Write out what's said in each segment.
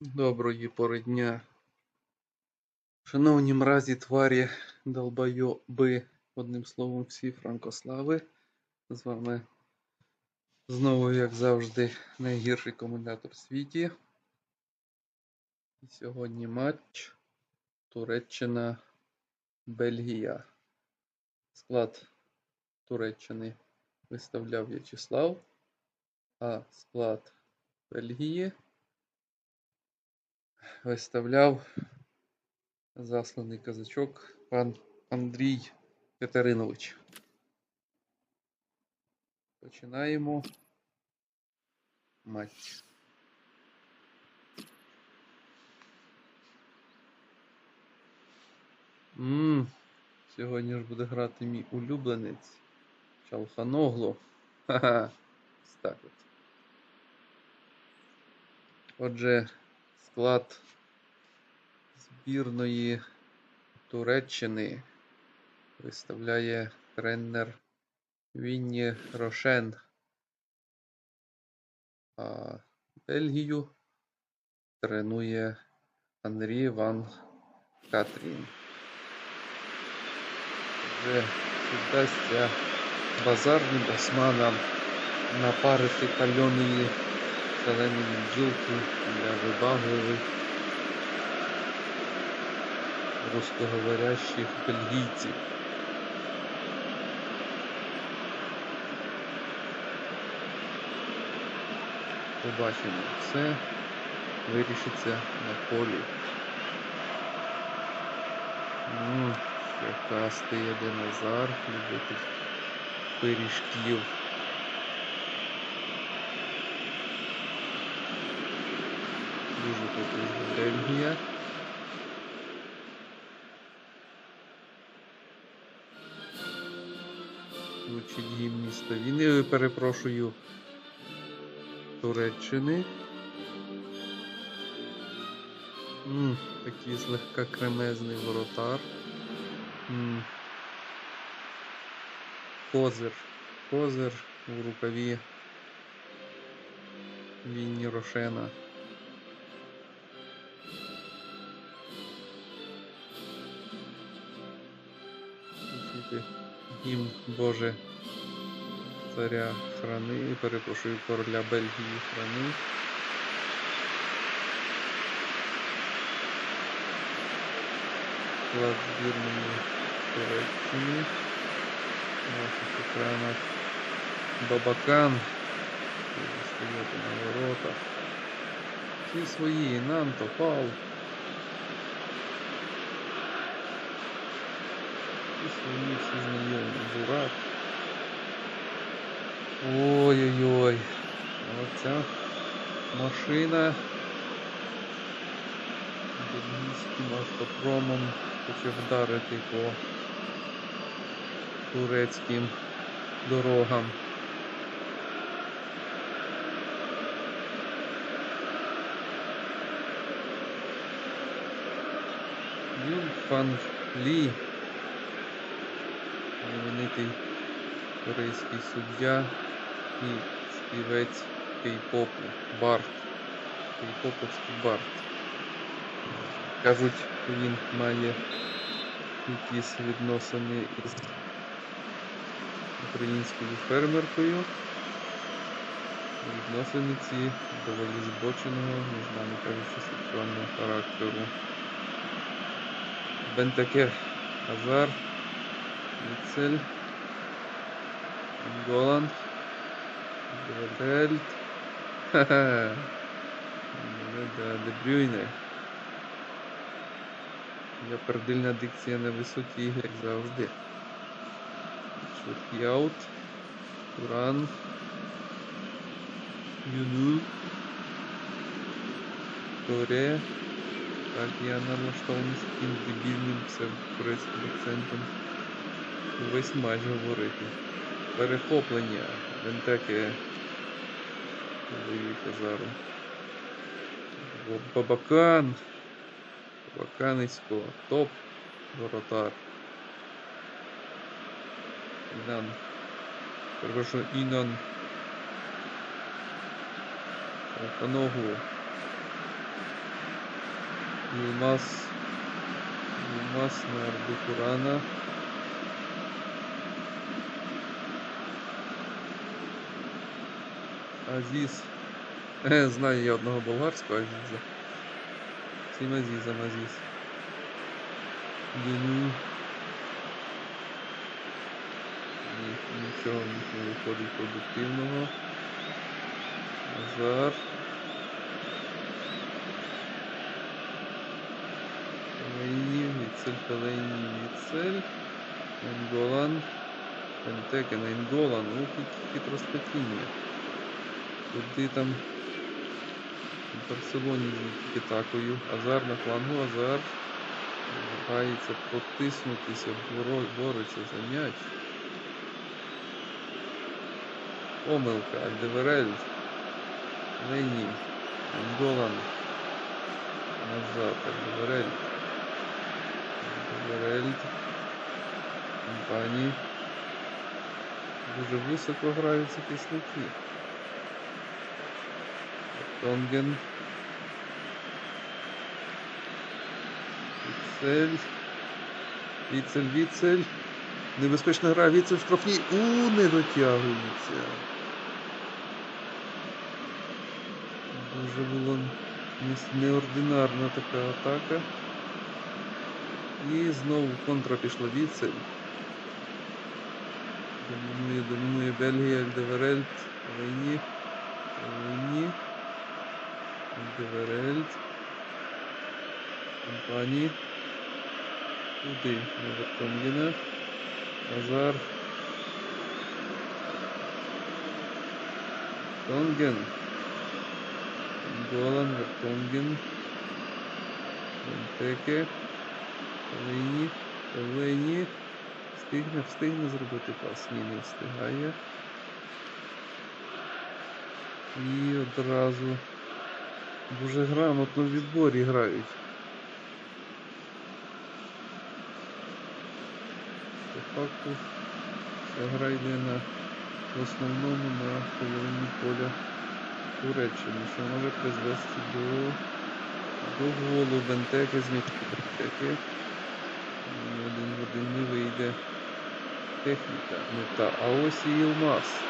Доброї пори дня. Шановні мразі, тварі, долбойоби, одним словом, всі франкослави. З вами знову, як завжди, найгірший коментатор в світі. І сьогодні матч Туреччина Бельгія. Склад Туреччини виставляв В'ячеслав, а склад Бельгії виставляв засланий казачок пан Андрій Катеринович. Починаємо матч. Ммм, сьогодні ж буде грати мій улюбленець Чалханогло. Ха-ха. Так от. Отже, склад збірної Туреччини виставляє тренер Вінні Рошен. А Бельгію тренує Анрі Ван Катрін. Вже вдасться базарним османам напарити кальоної зеленої бджілки для вибагливих русскоговорящих бельгійців. Побачимо, все вирішиться на полі. Ну, яка стає динозавр, любитель пиріжків. Дуже потужна Бельгія. Звучить гімн міста Віни, перепрошую, Туреччини. М, такий злегка кремезний воротар. М. Козир. Козир у рукаві Вінні Рошена. Звучити гімн Боже царя храни, перепрошую короля Бельгії храни. Склад збірної Туреччини. На ваших екранах Бабакан. який на воротах. Всі свої, Нанто, Пал. Всі свої, всі знайомі. Бурак. Ой-ой-ой. Оця машина бельгійським автопромом хоче вдарити по турецьким дорогам. Юн Фан Лі, знаменитий корейський суддя і співець кей-попу Барт. Кей-поповський Барт. Кажуть, він має якісь відносини із українською фермеркою. Відносини ці доволі збоченого, не знаю, кажучи, сексуального характеру. Бентаке Азар, Віцель, Голланд, Гвадельт, ха-ха, Дебрюйне. Я пердильна дикція на висоті, як завжди. Швидкий аут. Туран. Юну. Торе. Так, я налаштований з таким дебільним псевдокорейським акцентом. Весь матч говорити. Перехоплення. Вентеки. Казару. Бабакан. Бабаканисько. Топ. Воротар. Інан. Перепрошую, Інан. По ногу. Юлмас. Юлмас на Арбутурана. Азіз. Знаю я одного болгарського Азіза. Цим Азізом Азіз. Юну. Нічого не виходить продуктивного. Азар. Фелейні, Віцель, Фелейні, Віцель. Енголан. Пентекен, Енголан. Ух, які хитростатіння. Куди там в Барселоні тільки такою. Азар на флангу, Азар. Намагається протиснутися, бореться за м'яч. Помилка, Альдеверель. Лені. Анголан. Назад, Альдеверель. Альдеверель. Компанії. Дуже високо грають захисники. Тонген. Віцель. Віцель, Віцель. Небезпечна гра, Віцель в штрафній. У, не дотягується. Дуже була неординарна така атака. І знову контра пішла Віцель. Домінує, домінує Бельгія, Альдеверельт, Лейні, Лейні, Альдеверельт, Компанії. Туди, на Вертонгена, Азар. Тонген. Голан, Вертонген. Монтеке. Лейні, Лейні. Встигне, встигне зробити пас. Ні, не встигає. І одразу дуже грамотно в відборі грають. По факту гра йде на в основному на половині поля Туреччини, що може призвести до, до голу Бентеки з Бентеки. Один в один не вийде техніка, не та. А ось і Ілмаз.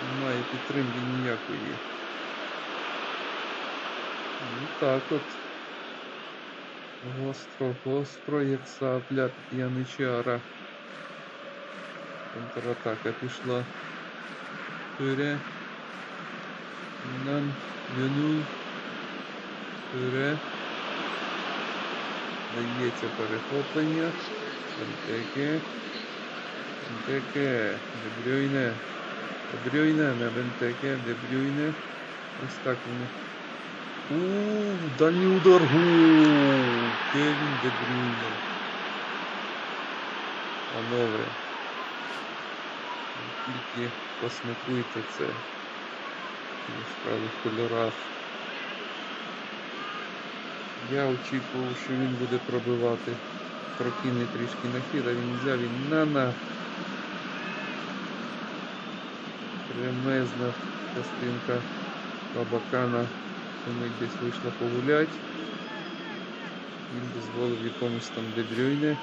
Немає підтримки ніякої. Ну так от. Гостро, гостро, як сапля яничара. Контратака пішла. Пюре. Нан. Юну. Пюре. Дається перехоплення. Бентеке. Бентеке. Дебрюйне. Дебрюйне, не Бентеке. Дебрюйне. Ось так вони. Ууу, дальній удар. Гол. Кевін Дебрюйне. Панове. Тільки посмакуйте це. в яскравих кольорах. Я очікував, що він буде пробивати. Прокине трішки нахід, а він взяв він на-на. Кремезна частинка Бабакана. Думаю, десь вийшла погулять. Він дозволив якомусь там Дебрюйне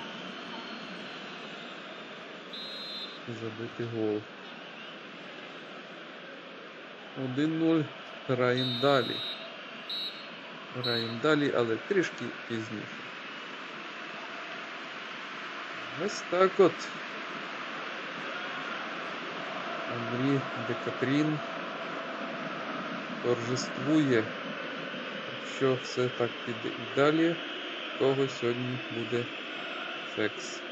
забити гол. 1-0. Граємо далі. Граємо далі, але трішки пізніше. Ось так от. Андрій Декатрін торжествує. Якщо все так піде і далі, в кого сьогодні буде секс.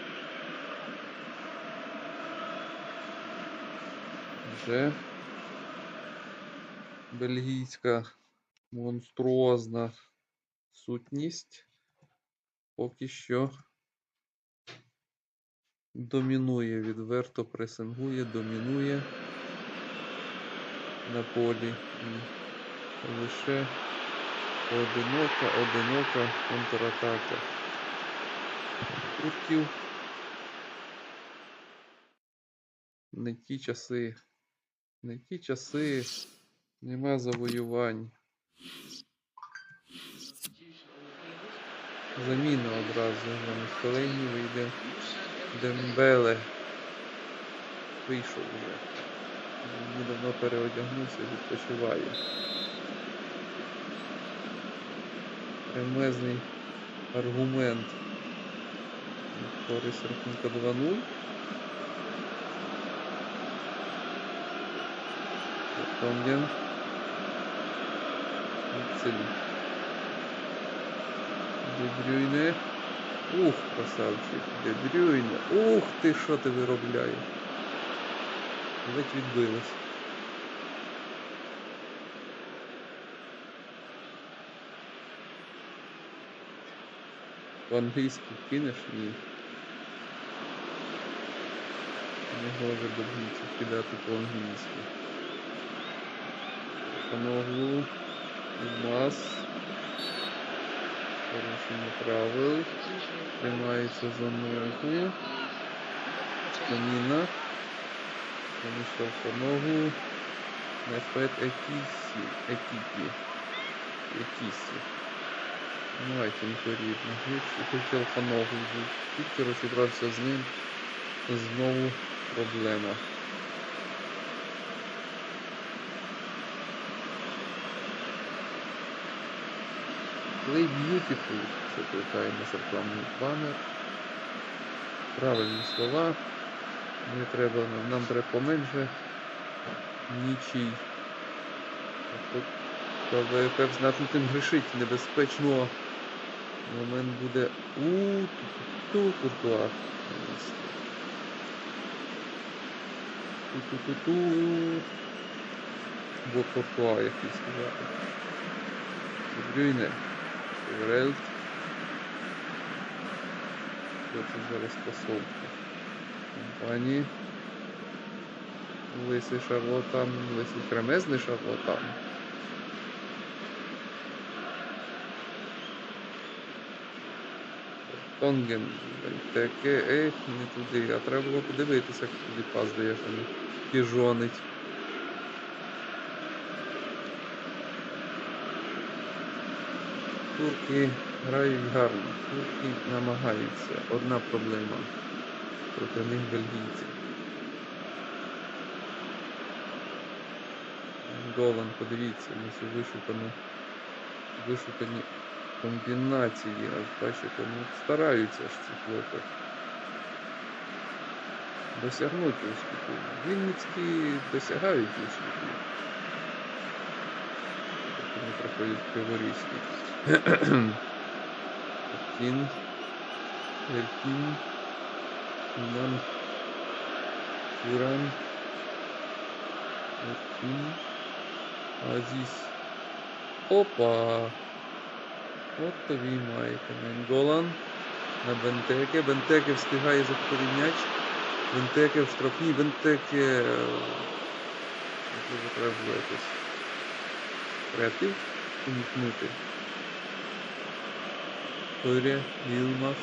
Вже бельгійська монструозна сутність поки що домінує, відверто пресингує, домінує на полі. І лише одинока, одинока контратака. Турків не ті часи, не ті часи, нема завоювань. Заміна одразу. Замість Фелейні вийде Дембеле. Вийшов вже. Недавно переодягнувся, відпочиває. Ремезний аргумент. Користь рахунка 2-0. Тонген. Цель. Дебрюйне. Ух, красавчик. Дебрюйне. Ух ти, що ти виробляєш. Ледь відбилось. По-англійськи кинеш ні. Не може бельгійців кидати по-англійськи. Пановлю. Мас. Порушення правил. Тримається за ногу. Станіна. Помішав по ногу. Нефет Екісі. Екіпі. Екісі. Давайте не порідно. Хотів по ногу. Тільки розібрався з ним. Знову проблема. Play Beautiful. Питає нас рекламний банер. Правильні слова. Не треба нам, треба поменше. Нічий. А Тут КВФ з натнутим грішить небезпечно. Момент буде у ту куртуа. Ту-ту-ту-ту. Бо куртуа якийсь сказати. Брюйне. Рельт. Що це зараз посолки? Компанії. Лисий шарлатан, лисий кремезний шарлатан. Тонген. Таке, ех, не туди. А треба було подивитися, як туди пас даєш, а не піжонить. Турки грають гарно. Турки намагаються. Одна проблема. Проти них бельгійці. Голан, подивіться, на цю вишукану, вишукані комбінації. Аж бачите, ну стараються ж ці хлопці. Досягнути успіху. Вінницькі досягають успіху. Вони проходять Криворізькі. Кін. Елькін. Нан. Туран. Елькін. Азіс. Опа! От тобі і маєте. Менголан. На Бентеке. Бентеке встигає заходити м'яч. Бентеке в штрафній. Бентеке. е, Можливо, треба було якось креатив. Торе, Вілмас,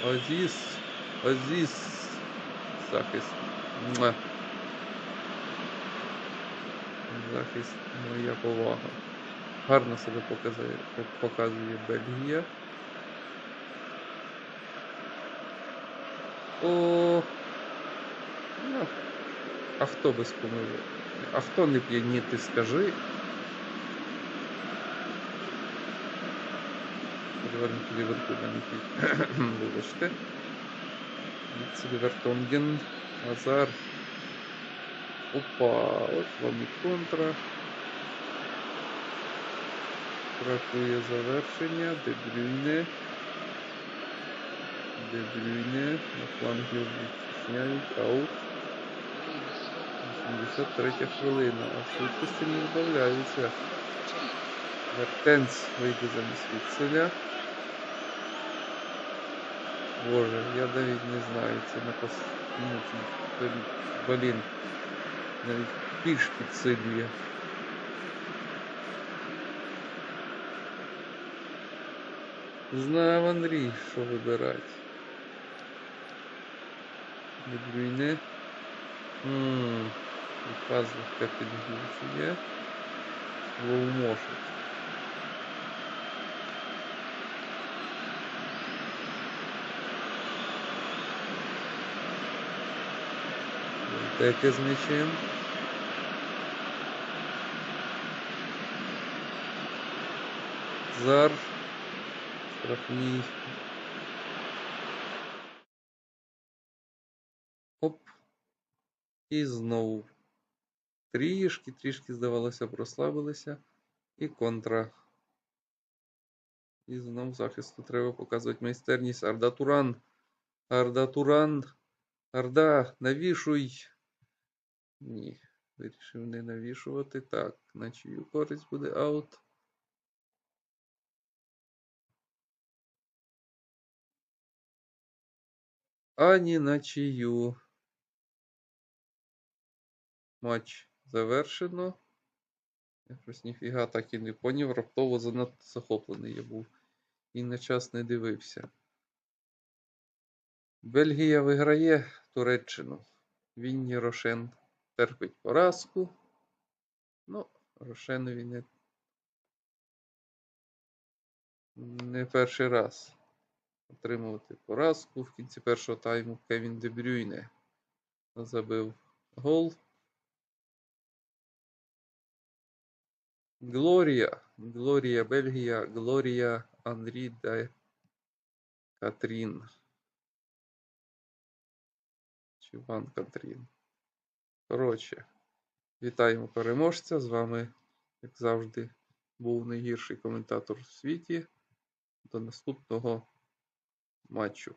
Азіс, Азіс, захист. Захист, моя повага. Гарно себе показує, показує Бельгія. О, ну, а хто без помилок? А хто не п'є, ні, ти скажи. Повернути Ліверпуля не п'є. Вибачте. Віце Вертонген. Азар. Опа, от вам і контра. Бракує завершення. Дебрюйне. Дебрюйне. На флангі відтісняють. Аут. 83 хвилина. А швидкості не збавляються. Вертенц вийде замість Віцеля. Боже, я навіть не знаю, це на пос... ну, блін, навіть більш підсилює. Знав Андрій, що вибирати. Від війни. Указівка підгрузує. Лоумошить. Деки з м'ячем. Зар. Штрафний. Оп. І знову. Трішки, трішки, здавалося, прослабилися. І контра. І знову захисту треба показувати майстерність. Арда Туран. Арда Туран. Арда, навішуй. Ні, вирішив не навішувати. Так, на чию користь буде аут. Ані на чию. Матч завершено. Якось ніфіга так і не поняв. Раптово занадто захоплений я був. І на час не дивився. Бельгія виграє Туреччину. Вінні Рошен терпить поразку. Ну, Рошенові не, не перший раз отримувати поразку. В кінці першого тайму Кевін Дебрюйне забив гол. Глорія, Глорія Бельгія, Глорія Анрі де Катрін. Чи Ван Катрін. Коротше, вітаємо переможця. З вами, як завжди, був найгірший коментатор в світі. До наступного матчу.